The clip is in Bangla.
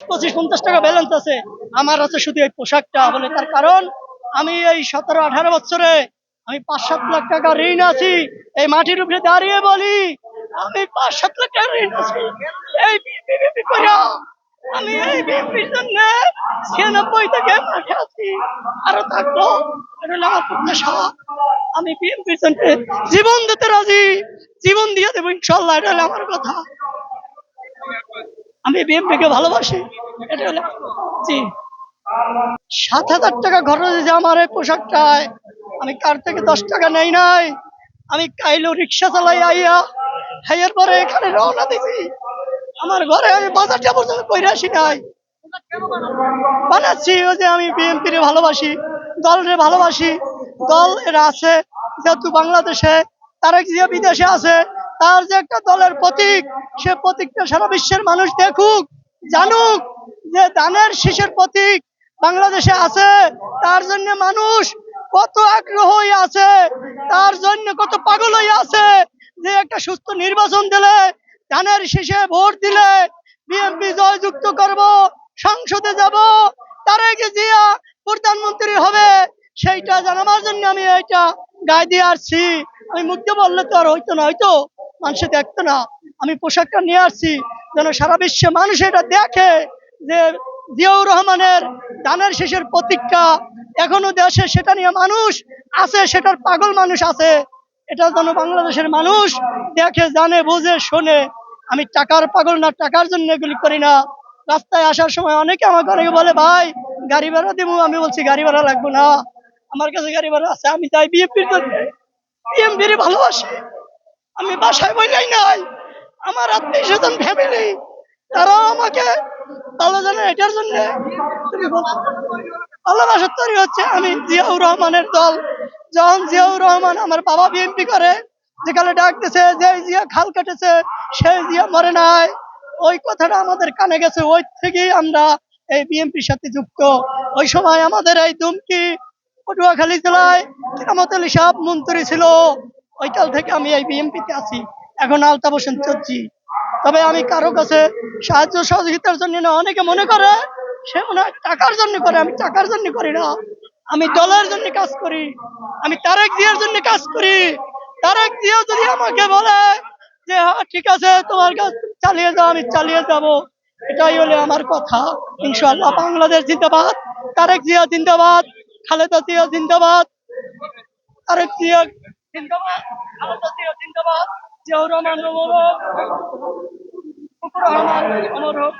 পঁচিশ পঞ্চাশ টাকা ব্যালেন্স আছে। আমার আছে শুধু এই পোশাকটা বলে তার কারণ, আমি এই সতেরো আঠারো বছরে আমি পাঁচ সাত লাখ টাকা ঋণ আছি, এই মাটির উপরে দাঁড়িয়ে বলি, আমি পাঁচ সাত লাখ টাকা ঋণ আছি। এই কইরা আমি এই বিএনপির জন্য ছিয়ানব্বই থেকে মাঠে আছি। আরও থাকব আমার প্রত্যাশা আমি বিএনপির জন্য জীবন দিতে রাজি, জীবন দিয়ে দেবো ইনশাল্লাহ, এটা আমার কথা। আমি বিএনপিকে ভালোবাসি। এটা হলো সাত হাজার টাকা খরচ হয়েছে আমার এই পোশাকটায়। আমি কার থেকে দশ টাকা নেই নাই? আমি কাইলো রিক্সা চালাই আইয়া হাইয়ার পরে এখানে রওনা দিছি। আমার ঘরে আমি বাজারটা পর্যন্ত কইরা আসি নাই। বানাচ্ছি ওই যে আমি বিএনপি রে ভালোবাসি, দলরে ভালোবাসি। দল এরা আছে, যেহেতু বাংলাদেশে তারেক জিয়া বিদেশে আছে তার যে একটা দলের প্রতীক, সে প্রতীকটা সারা বিশ্বের মানুষ দেখুক, জানুক যে দানের শীষের প্রতীক বাংলাদেশে আছে, তার জন্য মানুষ কত আগ্রহ আছে, তার জন্য কত পাগল হয়ে আছে যে একটা সুস্থ নির্বাচন দিলে ধানের শীষে ভোট দিলে বিএনপি জয়যুক্ত করব, সংসদে যাব, তারেক জিয়া প্রধানমন্ত্রী হবে, সেইটা জানাবার জন্য আমি এইটা গায়ে দিয়ে আসছি। আমি মুখে বললে তো আর হইতো না হয়তো মানুষে দেখতো না। আমি পোশাকটা নিয়ে আসছি, যেন সারা বিশ্বে মানুষ এটা দেখে যে জিয়াউর রহমানের দানের শেষের প্রতীকটা এখনও দেশে সেটা নিয়ে মানুষ আছে, সেটার পাগল মানুষ আছে। এটা যেন বাংলাদেশের মানুষ দেখে, জানে, বুঝে, শোনে। আমি টাকার পাগল না, টাকার জন্য এগুলি করি না। রাস্তায় আসার সময় অনেকে আমাকে অনেকে বলে, ভাই, গাড়ি ভাড়া দিব? আমি বলছি, গাড়ি ভাড়া লাগবো না। আমার কাছে গাড়ি ভাড়া আছে, আমি জন্য। বিএনপির ভালোবাসি। আমি বাসায় বইলাই নাই। আমার আত্মীয় স্বজন ফ্যামিলি তারাও আমাকে ভালো জানে এটার জন্য। ভালোবাসার তৈরি হচ্ছে আমি জিয়াউর রহমানের দল। যখন জিয়াউর রহমান আমার বাবা বিএনপি করে, যেখানে ডাকতেছে যে জিয়া খাল কেটেছে, সেই জিয়া মরে নাই। ওই কথাটা আমাদের কানে গেছে, ওই থেকেই আমরা এই বিএনপির সাথে যুক্ত। ওই সময় আমাদের এই দুমকি পটুয়াখালী জেলায় কিরামত আলী সাহেব মন্ত্রী ছিল। ওই কাল থেকে আমি এই বিএনপিতে আছি। এখন আলতা বসেন চলছি তবে আমি কারও কাছে সাহায্য সহযোগিতার জন্য না, অনেকে মনে করে, সে হয় টাকার জন্য করে, আমি টাকার জন্য করি না। আমি দলের জন্য কাজ করি, আমি তারেক জিয়ার জন্য কাজ করি। তারেক জিয়া যদি আমাকে বলে যে হ্যাঁ ঠিক আছে, তোমার কাজ চালিয়ে যাও, আমি চালিয়ে যাব। এটাই হলে আমার কথা। ইনশাআল্লাহ বাংলাদেশ জিন্দাবাদ, তারেক জিয়া জিন্দাবাদ, খালেদা জিয়া জিন্দাবাদ, তারেক জিয়া জিন্দাবাদ। জিয়া জিন্দাবাদ। জিয়াউর রহমান অমর হোক, রহমান অমর হোক।